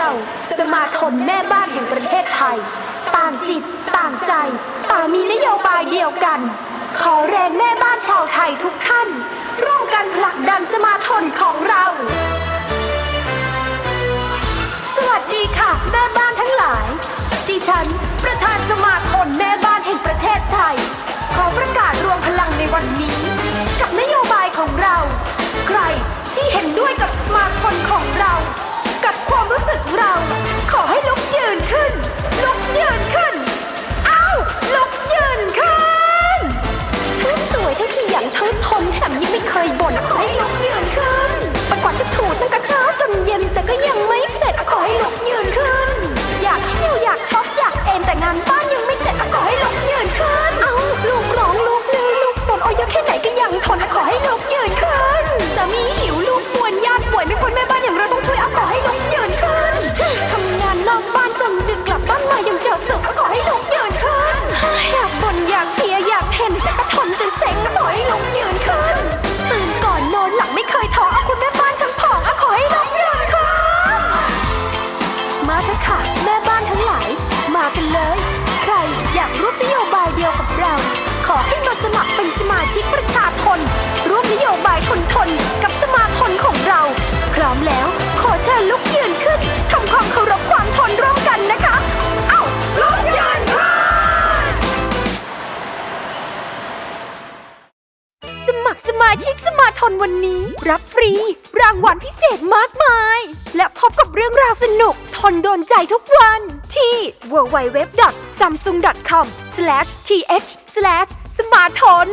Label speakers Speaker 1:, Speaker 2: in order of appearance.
Speaker 1: เราสมาทนแม่บ้านแห่งประเทศไทย ต่างจิตต่างใจ ต่างมีนโยบายเดียวกัน ขอแรงแม่บ้านชาวไทยทุกท่าน ร่วมกันผลักดันสมาทนของเรา สวัสดีค่ะ แม่บ้านทั้งหลาย ดิฉัน ประธานสมาคม มาเถอะค่ะ แม่บ้านทั้งหลาย มากันเลย ใครอยากร่วมนโยบายเดียวกับเรา ขอให้มาสมัครเป็นสมาชิกประชาชนร่วมนโยบายทนทนกับสมาคมของเรา พร้อมแล้ว ขอเชิญลุกยืนขึ้นทำความเคารพความทนร่วมกันนะคะ เอ้าลุกยืนขึ้นสมัครสมาชิกสมาทนวันนี้ รับฟรี รางวัลพิเศษมากมาย และพบกับเรื่องราวสนุก ทนโดนใจทุกวันที่ www.samsung.com/th/smartton